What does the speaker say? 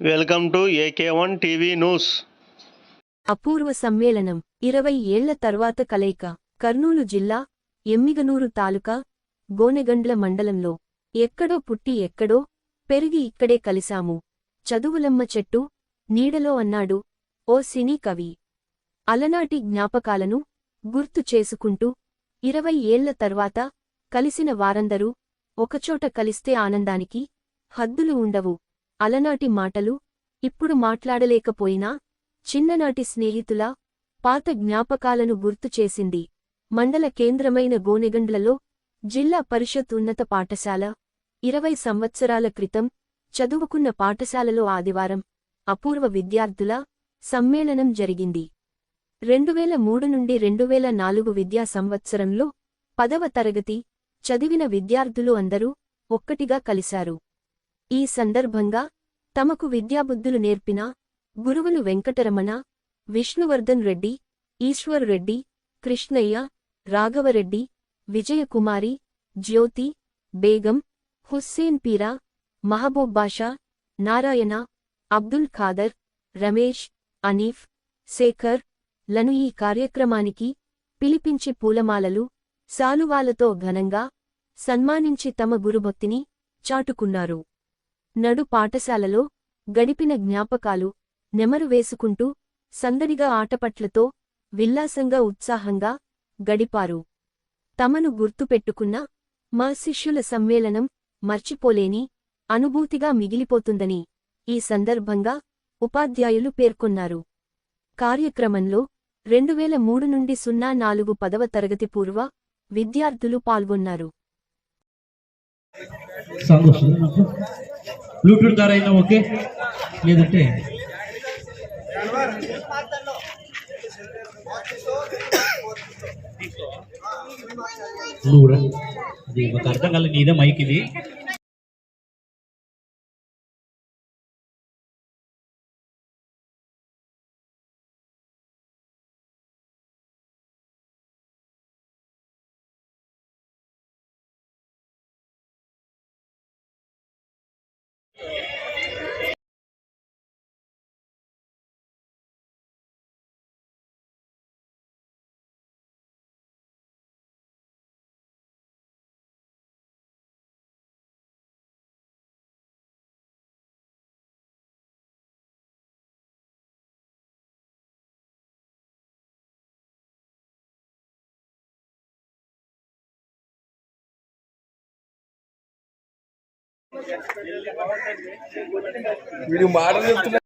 Welcome to AK one TV news. అపూర్వ సమ్మేళనం ఇరవై ఏళ్ళ తర్వాత కలయిక కర్నూలు జిల్లా ఎమ్మిగనూరు తాలూకా గోనెగండ్ల మండలంలో. ఎక్కడో పుట్టి ఎక్కడో పెరిగి ఇక్కడే కలిశాము. చదువులమ్మ చెట్టు నీడలో అన్నాడు ఓ సినీ కవి. అలనాటి జ్ఞాపకాలను గుర్తు చేసుకుంటూ ఇరవై ఏళ్ళ తర్వాత కలిసిన వారందరూ ఒకచోట కలిస్తే ఆనందానికి హద్దులు ఉండవు. అలనాటి మాటలు ఇప్పుడు మాట్లాడలేకపోయినా చిన్ననాటి స్నేహితుల పాత జ్ఞాపకాలను గుర్తు చేసింది మండల కేంద్రమైన గోనెగండ్లలో జిల్లా పరిషత్ ఉన్నత పాఠశాల ఇరవై సంవత్సరాల క్రితం చదువుకున్న పాఠశాలలో ఆదివారం అపూర్వ విద్యార్థుల సమ్మేళనం జరిగింది. రెండువేల మూడు నుండి రెండువేల నాలుగు విద్యా సంవత్సరంలో పదవ తరగతి చదివిన విద్యార్థులు అందరూ ఒక్కటిగా కలిశారు. ఈ సందర్భంగా తమకు విద్యాబుద్ధులు నేర్పిన గురువులు వెంకటరమణ విష్ణువర్ధన్ రెడ్డి ఈశ్వర్ రెడ్డి కృష్ణయ్య రాఘవరెడ్డి విజయకుమారి జ్యోతి బేగం హుస్సేన్ పీరా మహబూబ్ బాషా నారాయణ అబ్దుల్ ఖాదర్ రమేష్ అనీఫ్ శేఖర్లను ఈ కార్యక్రమానికి పిలిపించి పూలమాలలు సాలువాలతో ఘనంగా సన్మానించి తమ గురుభక్తిని చాటుకున్నారు. నడు పాఠశాలలో గడిపిన జ్ఞాపకాలు నెమరు వేసుకుంటూ సందడిగా ఆటపట్లతో విల్లాసంగా ఉత్సాహంగా గడిపారు. తమను గుర్తుపెట్టుకున్న మా శిష్యుల సమ్మేళనం మర్చిపోలేని అనుభూతిగా మిగిలిపోతుందని ఈ సందర్భంగా ఉపాధ్యాయులు పేర్కొన్నారు. కార్యక్రమంలో రెండువేల మూడు నుండి సున్నా నాలుగు పదవ తరగతి పూర్వ విద్యార్థులు పాల్గొన్నారు. సాంగ్ వస్తుంది నాకు బ్లూటూత్ ద్వారా అయినా ఓకే లేదంటే నువ్వురా అది మాకు అర్థం కాలేదు నీదే మైక్ ఇది వీడు మాటలు చెప్తున్నా